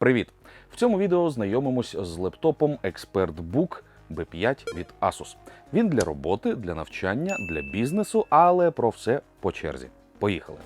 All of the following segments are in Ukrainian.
Привіт! В цьому відео знайомимось з лептопом ExpertBook B5 від Asus. Він для роботи, для навчання, для бізнесу, але про все по черзі. Поїхали!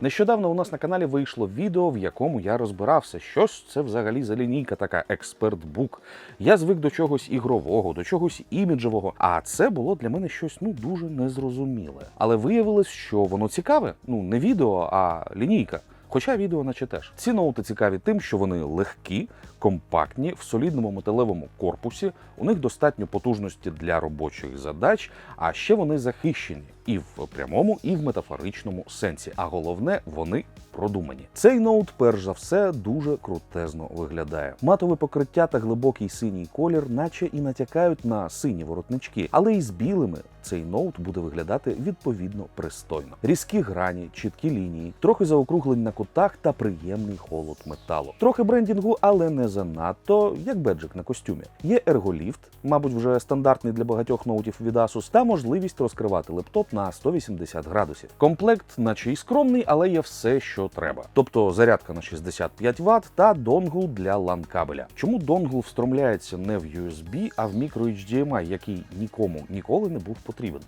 Нещодавно у нас на каналі вийшло відео, в якому я розбирався, що ж це взагалі за лінійка така ExpertBook. Я звик до чогось ігрового, до чогось іміджевого, а це було для мене щось ну дуже незрозуміле. Але виявилось, що воно цікаве. Ну не відео, а лінійка. Хоча відео наче теж. Ці ноути цікаві тим, що вони легкі, компактні, в солідному металевому корпусі. У них достатньо потужності для робочих задач, а ще вони захищені і в прямому, і в метафоричному сенсі. А головне, вони продумані. Цей ноут, перш за все, дуже крутезно виглядає. Матове покриття та глибокий синій колір, наче і натякають на сині воротнички, але і з білими цей ноут буде виглядати відповідно пристойно. Різкі грані, чіткі лінії, трохи заокруглень на кутах та приємний холод металу. Трохи брендінгу, але не занадто, як беджик на костюмі. Є ерголіфт, мабуть, вже стандартний для багатьох ноутів від Asus, та можливість розкривати лептоп на 180 градусів. Комплект, наче і скромний, але є все, що треба. Тобто зарядка на 65 Вт та донгл для LAN кабеля. Чому донгл встромляється не в USB, а в micro-HDMI, який нікому ніколи не був потрібен?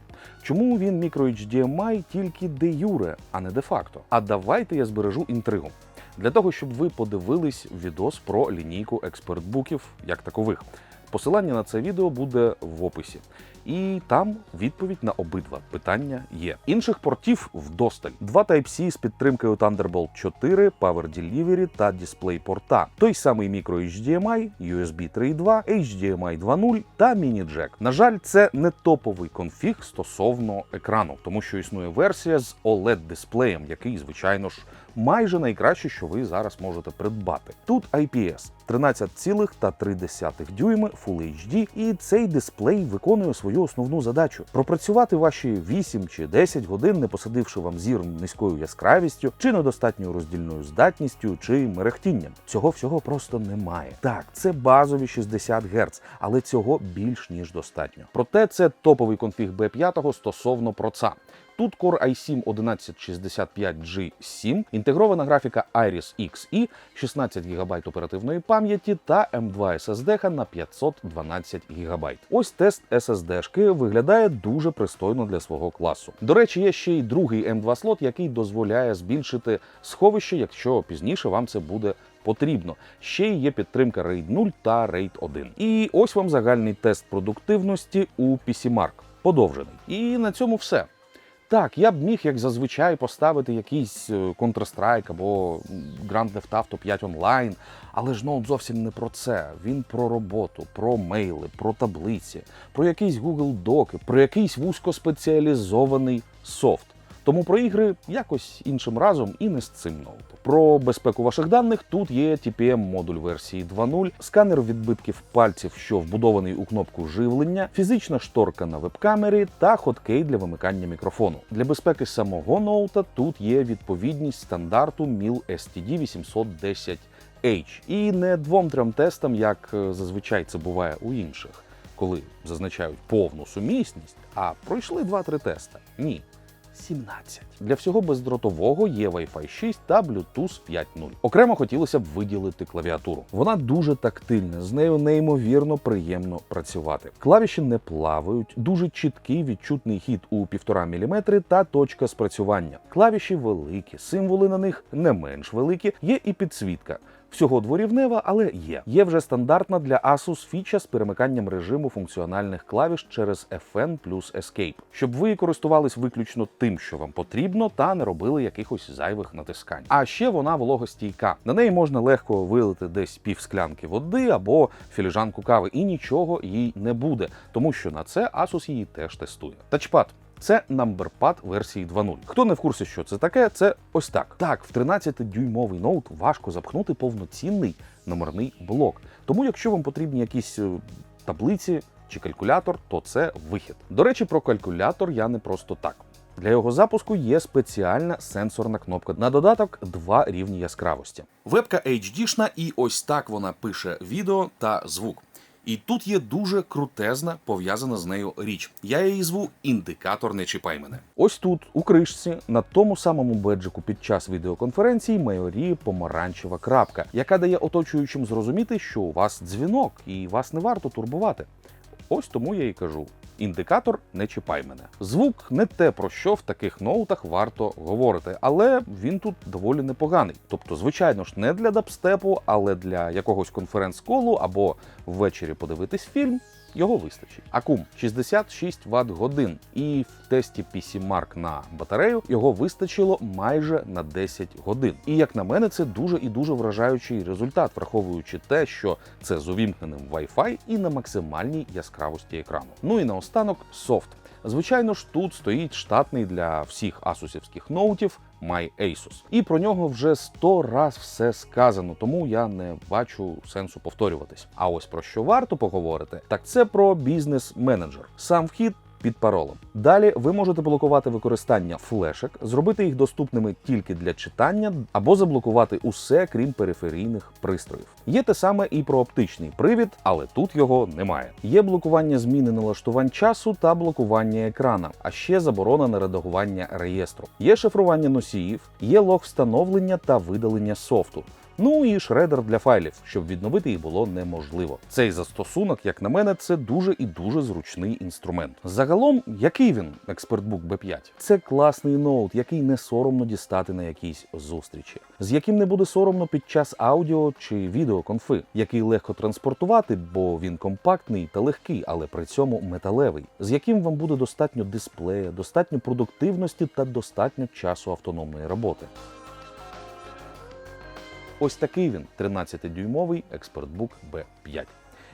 Чому він micro-HDMI тільки де юре, а не де факто? А давайте я збережу інтригу. Для того, щоб ви подивились відос про лінійку експертбуків як такових. Посилання на це відео буде в описі. І там відповідь на обидва питання є. Інших портів вдосталь. Два Type-C з підтримкою Thunderbolt 4, Power Delivery та дисплей порта. Той самий micro HDMI, USB 3.2, HDMI 2.0 та міні-джек. На жаль, це не топовий конфіг стосовно екрану, тому що існує версія з OLED-дисплеєм, який, звичайно ж, майже найкраще, що ви зараз можете придбати. Тут IPS 13,3 дюйми Full HD, і цей дисплей виконує свою основну задачу пропрацювати ваші 8 чи 10 годин, не посадивши вам зір низькою яскравістю, чи недостатньою роздільною здатністю, чи мерехтінням. Цього всього просто немає. Так, це базові 60 Гц, але цього більш ніж достатньо. Проте це топовий конфіг B5 стосовно проца. Тут Core i7 1165G7, інтегрована графіка Iris Xe, 16 ГБ оперативної пам'яті та M2 SSD на 512 ГБ. Ось тест SSD-шки виглядає дуже пристойно для свого класу. До речі, є ще й другий M2 слот, який дозволяє збільшити сховище, якщо пізніше вам це буде потрібно. Ще є підтримка RAID 0 та RAID 1. І ось вам загальний тест продуктивності у PCMark. Подовжений. І на цьому все. Так, я б міг, як зазвичай, поставити якийсь е, Counter-Strike або Grand Theft Auto 5 онлайн, але ж ноут зовсім не про це. Він про роботу, про мейли, про таблиці, про якісь Google Доки, про якийсь вузькоспеціалізований софт. Тому про ігри якось іншим разом і не з цим ноутом. Про безпеку ваших даних тут є TPM модуль версії 2.0, сканер відбитків пальців, що вбудований у кнопку живлення, фізична шторка на веб-камері та хоткей для вимикання мікрофону. Для безпеки самого ноута тут є відповідність стандарту MIL STD 810 H. І не двом-трьом тестам, як е, зазвичай це буває у інших, коли зазначають повну сумісність, а пройшли 2-3 теста. Ні. 17. Для всього бездротового є Wi-Fi 6 та Bluetooth 5.0. Окремо хотілося б виділити клавіатуру. Вона дуже тактильна, з нею неймовірно приємно працювати. Клавіші не плавають, дуже чіткий відчутний хід у 1,5 мм та точка спрацювання. Клавіші великі, символи на них не менш великі, є і підсвітка. Всього дворівнева, але є. Є вже стандартна для Asus фіча з перемиканням режиму функціональних клавіш через FN плюс Escape, щоб ви користувались виключно тим, що вам потрібно, та не робили якихось зайвих натискань. А ще вона вологостійка. На неї можна легко вилити десь пів склянки води або філіжанку кави, і нічого їй не буде, тому що на це Asus її теж тестує. Тачпад. Це NumberPad версії 2.0. Хто не в курсі, що це таке, це ось так. Так, в 13-дюймовий ноут важко запхнути повноцінний номерний блок. Тому, якщо вам потрібні якісь е, таблиці чи калькулятор, то це вихід. До речі, про калькулятор я не просто так. Для його запуску є спеціальна сенсорна кнопка. На додаток два рівні яскравості. Вебка HD-шна, і ось так вона пише відео та звук. І тут є дуже крутезна пов'язана з нею річ. Я її зву індикатор не чіпай мене. Ось тут, у кришці, на тому самому беджику під час відеоконференції майоріє помаранчева крапка, яка дає оточуючим зрозуміти, що у вас дзвінок і вас не варто турбувати. Ось тому я і кажу: індикатор не чіпай мене. Звук не те, про що в таких ноутах варто говорити, але він тут доволі непоганий. Тобто, звичайно ж, не для дабстепу, але для якогось конференц-колу або ввечері подивитись фільм. Його вистачить. Акум 66 Вт годин, і в тесті PC Mark на батарею його вистачило майже на 10 годин. І як на мене, це дуже і дуже вражаючий результат, враховуючи те, що це з увімкненим Wi-Fi і на максимальній яскравості екрану. Ну і наостанок софт. Звичайно ж, тут стоїть штатний для всіх асусівських ноутів MyAsus. І про нього вже 100 раз все сказано, тому я не бачу сенсу повторюватись. А ось про що варто поговорити, так це про бізнес-менеджер. Сам вхід під паролем. Далі ви можете блокувати використання флешек, зробити їх доступними тільки для читання або заблокувати усе, крім периферійних пристроїв. Є те саме і про оптичний привід, але тут його немає. Є блокування зміни налаштувань часу та блокування екрана, а ще заборона на редагування реєстру. Є шифрування носіїв, є лог встановлення та видалення софту. Ну і шредер для файлів, щоб відновити їх було неможливо. Цей застосунок, як на мене, це дуже і дуже зручний інструмент. Загалом, який він, експертбук B5? Це класний ноут, який не соромно дістати на якійсь зустрічі, з яким не буде соромно під час аудіо чи відеоконфи, який легко транспортувати, бо він компактний та легкий, але при цьому металевий, з яким вам буде достатньо дисплея, достатньо продуктивності та достатньо часу автономної роботи. Ось такий він 13-дюймовий експертбук B5.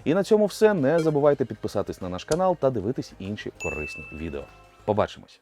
І на цьому все. Не забувайте підписатись на наш канал та дивитись інші корисні відео. Побачимось!